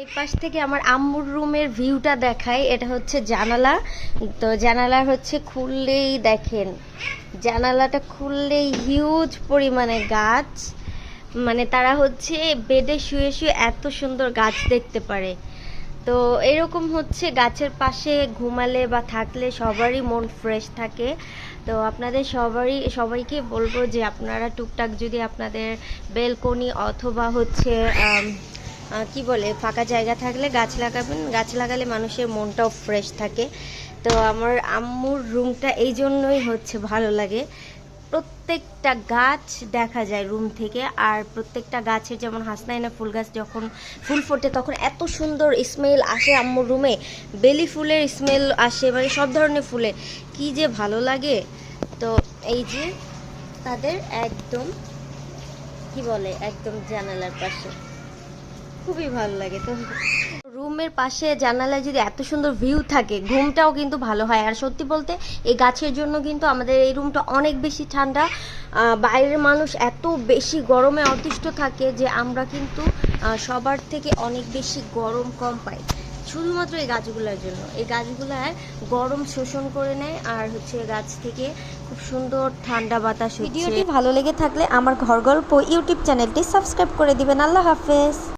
এই পাশ থেকে আমার আম্মুর রুমের ভিউটা দেখায় এটা হচ্ছে জানালা। তো জানালা হচ্ছে খুললেই দেখেন, জানালাটা খুললেই হিউজ পরিমাণে গাছ। মানে তারা হচ্ছে বেডে শুয়ে শুয়ে এত সুন্দর গাছ দেখতে পারে। তো এরকম হচ্ছে গাছের পাশে ঘুমালে বা থাকলে সবারই মন ফ্রেশ থাকে। তো আপনাদের সবারই, সবাইকে বলব যে আপনারা টুকটাক যদি আপনাদের বেলকনি অথবা হচ্ছে কি বলে, ফাঁকা জায়গা থাকলে গাছ লাগাবেন, গাছ লাগালে মানুষের মনটাও ফ্রেশ থাকে। তো আমার আম্মুর রুমটা এই জন্যই হচ্ছে ভালো লাগে। প্রত্যেকটা গাছ দেখা যায় রুম থেকে, আর প্রত্যেকটা গাছের যেমন হাসনাইনা ফুল গাছ যখন ফুল ফোটে, তখন এত সুন্দর স্মেল আসে আম্মুর রুমে বেলি ফুলের স্মেল আসে মানে সব ধরনের ফুলে। কি যে ভালো লাগে। তো এই যে তাদের একদম, কি বলে, একদম জানালার পাশে। খুবই ভালো লাগে। তো রুমের পাশে জানালায় যদি এত সুন্দর ভিউ থাকে, ঘুমটাও কিন্তু ভালো হয়। আর সত্যি বলতে, এই গাছের জন্য কিন্তু আমাদের এই রুমটা অনেক বেশি ঠান্ডা। বাইরের মানুষ এত বেশি গরমে অতিষ্ঠ থাকে যে আমরা কিন্তু সবার থেকে অনেক বেশি গরম কম পাই। শুধুমাত্র এই গাছগুলোর জন্য। এই গাছগুলায় গরম শোষণ করে নেয় আর হচ্ছে গাছ থেকে খুব সুন্দর ঠান্ডা বাতাস ভিডিওটি ভালো লেগে থাকলে আমার ঘর গল্প ইউটিউব চ্যানেলটি সাবস্ক্রাইব করে দিবেন। আল্লাহ হাফেজ।